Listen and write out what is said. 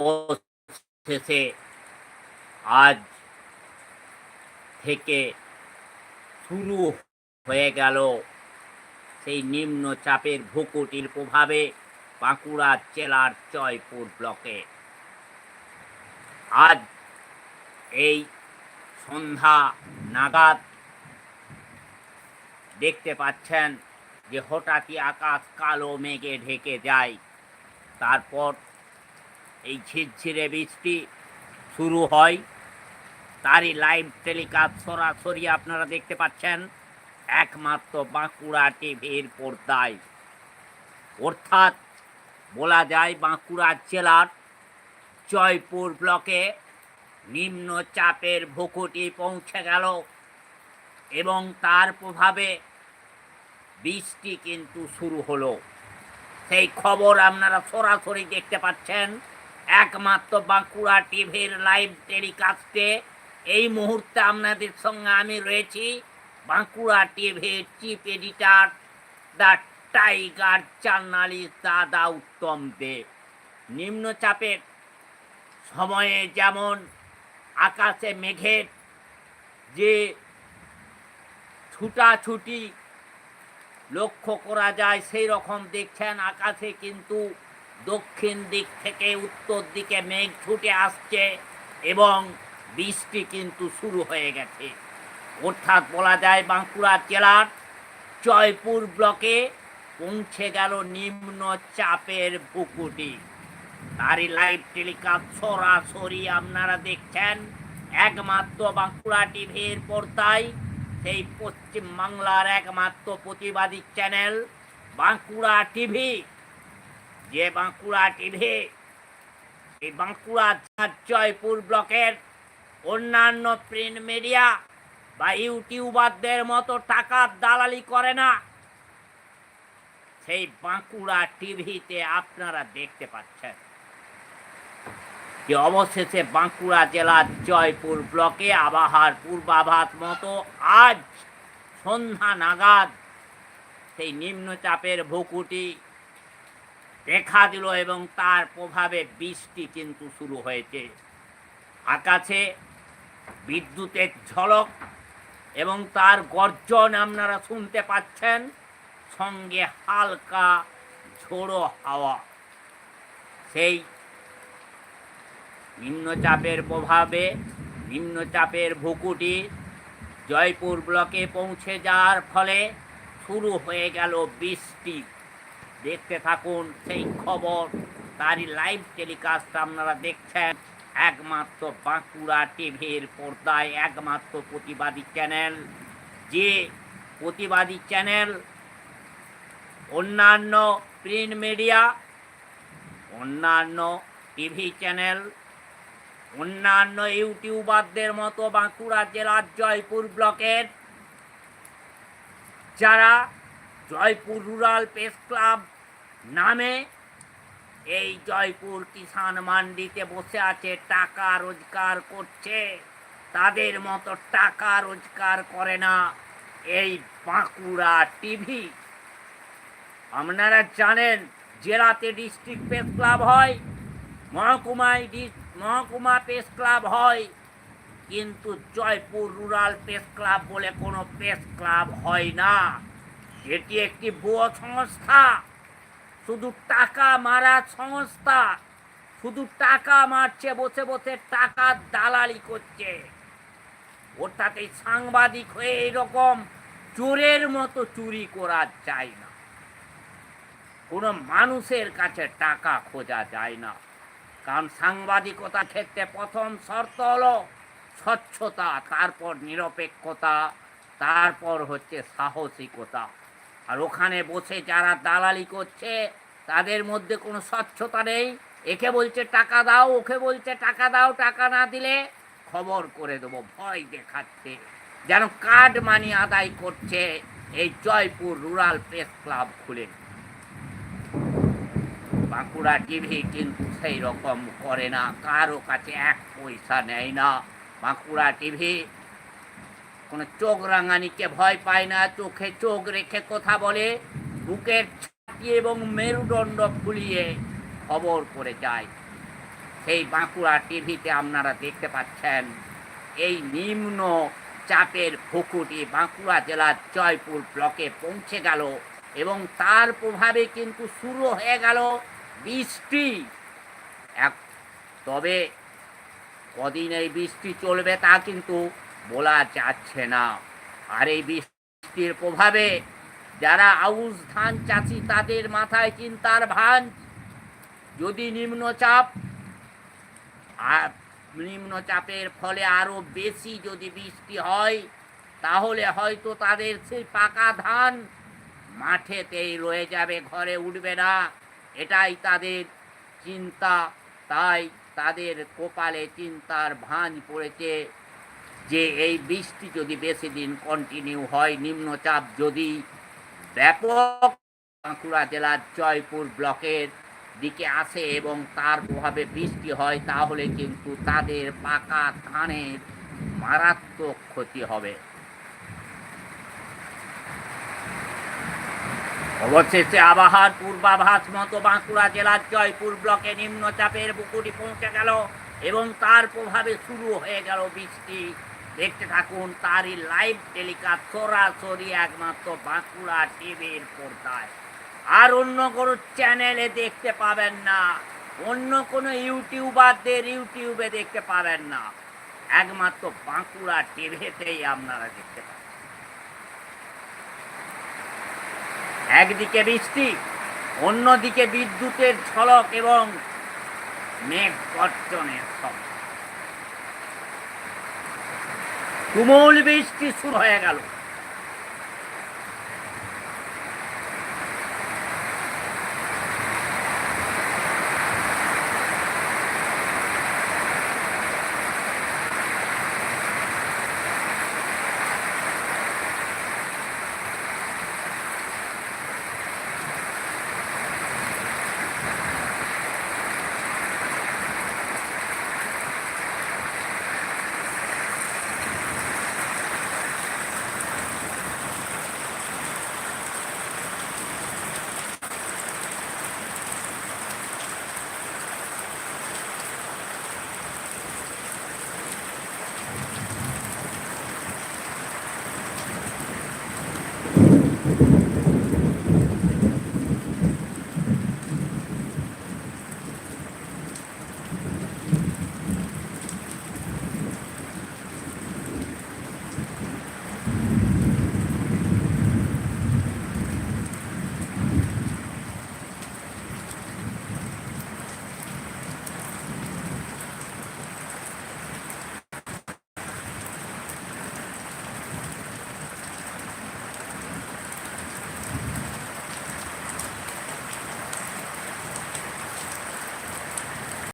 অবশেষে আজ থেকে শুরু হয়ে গেল সেই নিম্ন চাপের ভূকুটির প্রভাবে বাঁকুড়া জেলার জয়পুর ব্লকে। আজ এই সন্ধ্যা নাগাদ দেখতে পাচ্ছেন যে হঠাৎই আকাশ কালো মেঘে ঢেকে যায়। তারপর এই ঝিরঝিরে বৃষ্টি শুরু হয়। তারই লাইভ টেলিকাস্ট সরাসরি আপনারা দেখতে পাচ্ছেন, একমাত্র বাঁকুড়া টিভির পর্দায়। অর্থাৎ বলা যায় বাঁকুড়া জেলার জয়পুর ব্লকে নিম্ন চাপের ভূকুটি পৌঁছে গেল এবং তার প্রভাবে বৃষ্টি কিন্তু শুরু হলো। সেই খবর আপনারা সরাসরি দেখতে পাচ্ছেন। একমাত্র বাঁকুড়া টিভির লাইভ টেলিকাস্টে এই মুহূর্তে আপনাদের সঙ্গে আমি রয়েছি, বাঁকুড়া টিভির chief editor the tiger journalist দাদা উত্তম দে। নিম্নচাপের সময়ে যেমন আকাশে মেঘের যে ছুটাছুটি লক্ষ্য করা যায়, সেই রকম দেখছেন আকাশে কিন্তু দক্ষিণ দিক থেকে উত্তর দিকে মেঘ ছুটে আসছে এবং বৃষ্টি কিন্তু শুরু হয়ে গেছে। অর্থাৎ বলা যায় বাঁকুড়া জেলার জয়পুর ব্লকে পৌঁছে গেল নিম্ন চাপের বুকুটি তারই লাইভ টেলিকাস্ট সরাসরি আপনারা দেখছেন। একমাত্র বাঁকুড়া টিভির পর্দায়, সেই পশ্চিম বাংলার একমাত্র প্রতিবাদী চ্যানেল বাঁকুড়া টিভি। যে বাঁকুড়া টিভি এই বাঁকুড়া জয়পুর ব্লকের অন্যান্য প্রিন্ট মিডিয়া বা ইউটিউবারদের মতো টাকার দালালি করে না। সেই বাঁকুড়া টিভিতে আপনারা দেখতে পাচ্ছেন যে অবশেষে বাঁকুড়া জেলার জয়পুর ব্লকে আবহাওয়ার পূর্বাভাস মতো আজ সন্ধ্যা নাগাদ সেই নিম্নচাপের ভুকুটি দেখা দিল এবং তার প্রভাবে বৃষ্টি কিন্তু শুরু হয়েছে। আকাশে বিদ্যুতের ঝলক এবং তার গর্জন আপনারা শুনতে পাচ্ছেন, সঙ্গে হালকা ঝোড়ো হাওয়া। সেই নিম্নচাপের প্রভাবে, নিম্নচাপের ভুকুটি জয়পুর ব্লকে পৌঁছে যাওয়ার ফলে শুরু হয়ে গেল বৃষ্টি। দেখতে থাকুন সেই খবর। তারই লাইভ টেলিকাস্ট আপনারা দেখছেন একমাত্র বাঁকুড়া টিভির পর্দায়, একমাত্র প্রতিবাদী চ্যানেল যে প্রতিবাদী চ্যানেল অন্যান্য প্রিন্ট মিডিয়া অন্যান্য টিভি চ্যানেল অন্যান্য ইউটিউবারদের মতো বাঁকুড়া জেলার জয়পুর ব্লকের যারা জয়পুর রুরাল প্রেস ক্লাব নামে এই জয়পুর কিষাণ মান্ডিতে বসে আছে, টাকা রোজগার করছে। তাদের মতো টাকা রোজগার করে না এই বাঁকুড়া টিভি। আপনারা জানেন, জেলাতে ডিস্ট্রিক্ট প্রেস ক্লাব হয়, মহকুমায় মহকুমা প্রেস ক্লাব হয়, কিন্তু জয়পুর রুরাল প্রেস ক্লাব বলে কোনো প্রেস ক্লাব হয় না। এটি একটি ভুয়ো সংস্থা। শুধু টাকা মারা সংস্থা। শুধু টাকা মারছে, বসে বসে টাকার দালালি করছে। অর্থাৎ এই সাংবাদিক হয়ে এরকম চোরের মতো চুরি করা যায় না। কোনো মানুষের কাছে টাকা খোঁজা যায় না। কারণ সাংবাদিকতা ক্ষেত্রে প্রথম শর্ত হলো স্বচ্ছতা, তারপর নিরপেক্ষতা, তারপর হচ্ছে সাহসিকতা। আর ওখানে বসে যারা দালালি করছে, তাদের মধ্যে কোনো স্বচ্ছতা নেই। একে বলছে, টাকা দাও। ওকে বলছে, টাকা দাও, টাকা না দিলে খবর করে দেবো, ভয় দেখাচ্ছে। যেন কার্ড মানি আদায় করছে এই জয়পুর রুরাল প্রেস ক্লাব খুলে। বাঁকুড়া টিভি কিন্তু সেই রকম করে না, কারও কাছে এক পয়সা নেয় না। বাঁকুড়া টিভি কোনো চোখ রাঙানিকে ভয় পায় না, চোখে চোখ রেখে কথা বলে, বুকের ছাতি এবং মেরুদণ্ড ফুলিয়ে খবর করে যায়। সেই বাঁকুড়া টিভিতে আপনারা দেখতে পাচ্ছেন, এই নিম্ন চাপের ভুকুটি বাঁকুড়া জেলার জয়পুর ব্লকে পৌঁছে গেল এবং তার প্রভাবে কিন্তু শুরু হয়ে গেল বৃষ্টি। এক তবে কদিন এই বৃষ্টি চলবে তা কিন্তু বলা যাচ্ছে না। আর এই বৃষ্টির প্রভাবে যারা আউশ ধান চাষি, তাদের মাথায় চিন্তার ভান। যদি নিম্নচাপ, আর নিম্নচাপের ফলে আরও বেশি যদি বৃষ্টি হয়, তাহলে হয়তো তাদের সেই পাকা ধান মাঠেতেই রয়ে যাবে, ঘরে উঠবে না। এটাই তাদের চিন্তা, তাই তাদের কপালে চিন্তার ভাঁজ পড়েছে। যে এই বৃষ্টি যদি বেশি দিন কন্টিনিউ হয়, নিম্নচাপ যদি ব্যাপক, বাঁকুড়া জেলার জয়পুর ব্লকের দিকে আসে এবং তার প্রভাবে বৃষ্টি হয়, তাহলে কিন্তু তাদের পাকা ধানের মারাত্মক ক্ষতি হবে। অবশেষে আবহাওয়ার পূর্বাভাস মতো বাঁকুড়া জেলার জয়পুর ব্লকে নিম্নচাপের বুকুটি পৌঁছে গেল এবং তার প্রভাবে শুরু হয়ে গেল বৃষ্টি। দেখতে থাকুন, তারই লাইভ টেলিকাস্ট সরাসরি একমাত্র বাঁকুড়া টিভির পর্দায়। আর অন্য কোনো চ্যানেলে দেখতে পাবেন না, অন্য কোনো ইউটিউবারদের ইউটিউবে দেখতে পাবেন না। একমাত্র বাঁকুড়া টিভিতেই আপনারা দেখতে পাবেন। একদিকে বৃষ্টি, অন্যদিকে বিদ্যুতের ঝলক এবং মেঘ গর্জনের শব্দ। তুমুল বৃষ্টি শুরু হয়ে গেল।